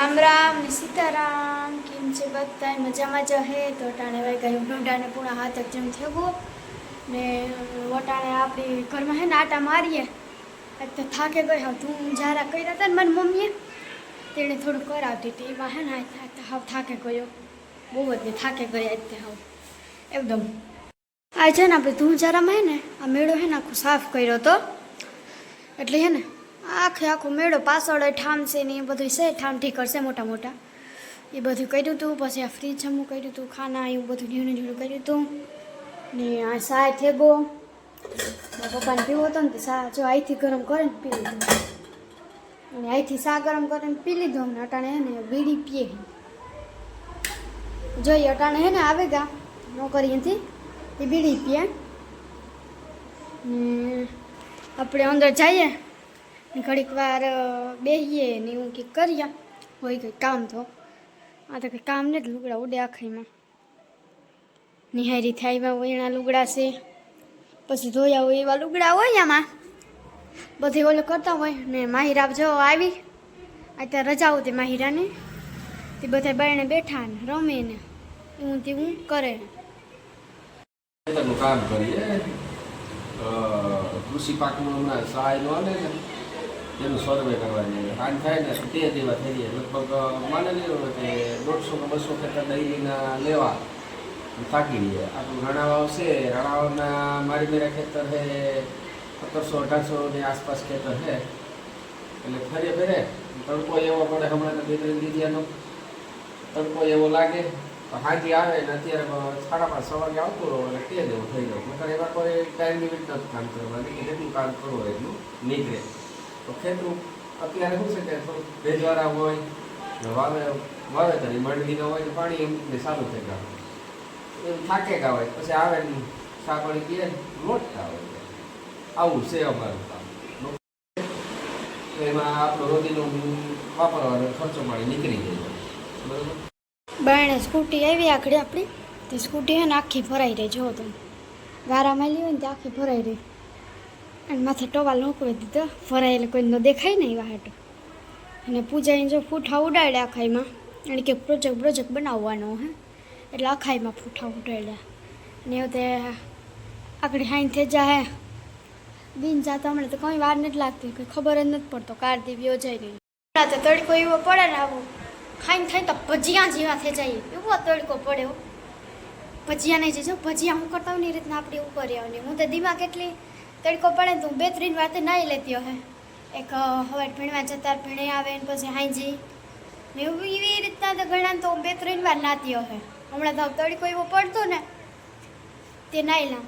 રામ રામ, સીતારામ, કેમ છે બધા મજામાં જ હે? તો ટાણે ભાઈ ગયું ઢૂંઢાને પૂણા હાથ જેમ થયું ને વટાણે આપણી ઘરમાં હે ને આટા મારીએ. તો થાકે ગઈ, હવે તું જારા કર્યા હતા ને મારી મમ્મીએ. તેણે થોડું કરાવતી હતી. એમાં હે ને હાવ થાકે ગયો. બહુ ને થાકે ગયા તે હાવ. એકદમ. આ છે ને આપણે તું જારામાં હે ને આ મેળો હે ને આખો સાફ કર્યો હતો. એટલે હે ને આખે આખો મેળો પાછળ ઠામ છે ને એ બધું છે, ઠામ ઠીકર છે મોટા મોટા. એ બધું કર્યું હતું પછી આ ફ્રીજ જમવું કર્યું હતું ખાના એવું બધું ઢીણું ઢીણું કર્યું હતું ને આ સાય થેગો પપ્પાને પીવો હતો ને સા, જો અહીંથી ગરમ કરીને પી લીધું. અને અહીંથી સા ગરમ કરીને પી લીધું અમને અટાણે હે ને બીડી પીએ જોઈએ અટાણે હે ને આવે ગા નોકરી હતી, એ બીડી પીએ. આપણે અંદર જઈએ. ને ઘડીક વાર બેહીએ ને એવું કંઈક કરીએ. હોય કંઈક કામ તો. આ તો કંઈ કામ નથી લુગડા ઉડે આખાઈમાં નિહારી હોય એના લુગડા છે. પછી ધોયા હોય એવા લુગડા હોય આમાં. બધી ઓલું કરતા હોય ને માહિરા જો આવી. અત્યારે રજા હતી માહિરાને. તે બધા બાયણે બેઠા ને રમે ને એવું તેવું કરે. કામ કરીએ. કૃષિ પાકનું હમણાં સહાય નો આવે ને. એનું સર્વે કરવાની. આમ થાય ને, તે જેવા થઈ જાય લગભગ માની લેવું કે દોઢસો કે બસો ખેતર ડેઈલીના લેવા થાકી રહીએ આપણું રણાવાવ છે. રણાવાવના મારી મેરા ખેતર છે સત્તરસો અઢારસો ની આસપાસ ખેતર છે એટલે ફરે ફરે. તડકો એવો પડે હમણાં બે ત્રણ દીધિયાનો તડકો એવો લાગે. હાજી આવે ને અત્યારે સાડા પાંચ સવારે આવતો રહો એટલે તે દેવું થઈ જાવ નકર એવા કોઈ ટાઈમ લિમિટ નથી કામ કરવાની. જેટલું કામ કરવું એટલું નીકળે. તો ખેતરું અત્યારે શું છે કે ભેજવાળા હોય વાવે વાવેતર ઈ ન હોય તો પાણી એમને સારું થઈ ગયા. એમ થાકે ગા હોય, પછી આવે ચા કે લોટતા હોય. આવું છે અમારું કામ. એમાં આપણો રોજીનો વાપરવાનો ખર્ચો પાણી નીકળી જાય બરોબર? બાયણે સ્કૂટી આવી આખડી આપણી, તે સ્કૂટી હે ને આખી ભરાઈ રહી, જો તમે. વારામાં લી હોય ને તે આખી ભરાઈ રહી. અને માથે ટવાલ નોકવી દીધો. ભરાયેલે કોઈને ન દેખાય ને એવા હાટો. અને પૂજાએ જો ફૂઠા ઉડાડ્યા આખાઈમાં એને કે પ્રોજેક્ટ પ્રોજેક્ટ બનાવવાનો હે. એટલે આખાઈમાં ફૂઠા ઉડાડ્યા. ને એવું તે આકડી હાઈન થઈ જાય બિન જાતા હમણાં તો કંઈ વાર નથી લાગતી. કંઈ ખબર જ નથી પડતો કાર દેવી યોજાય નહીં. હમણાં તો તડકો એવો પડે ને આવું. ખાઈને થાય તો ભજીયા જેવા થઈ જાય. એવો તડકો પડ્યો ભજીયા નહીં જજો ભજીયા હું કરતા હોય ને રીતના આપણે ઉપર આવવાની. હું તો દિમાગ એટલી તડકો પડે તો બે ત્રણ વાર નાઈ લેતી હે એક હવે ભીણવા જતા ભીણે આવે ને પછી હાંજી. ને એવું એવી રીતના તો ઘણા તો બે ત્રણ વાર નાતી હે હમણાં તો તડકો એવો પડતો ને, તે નાહી લાં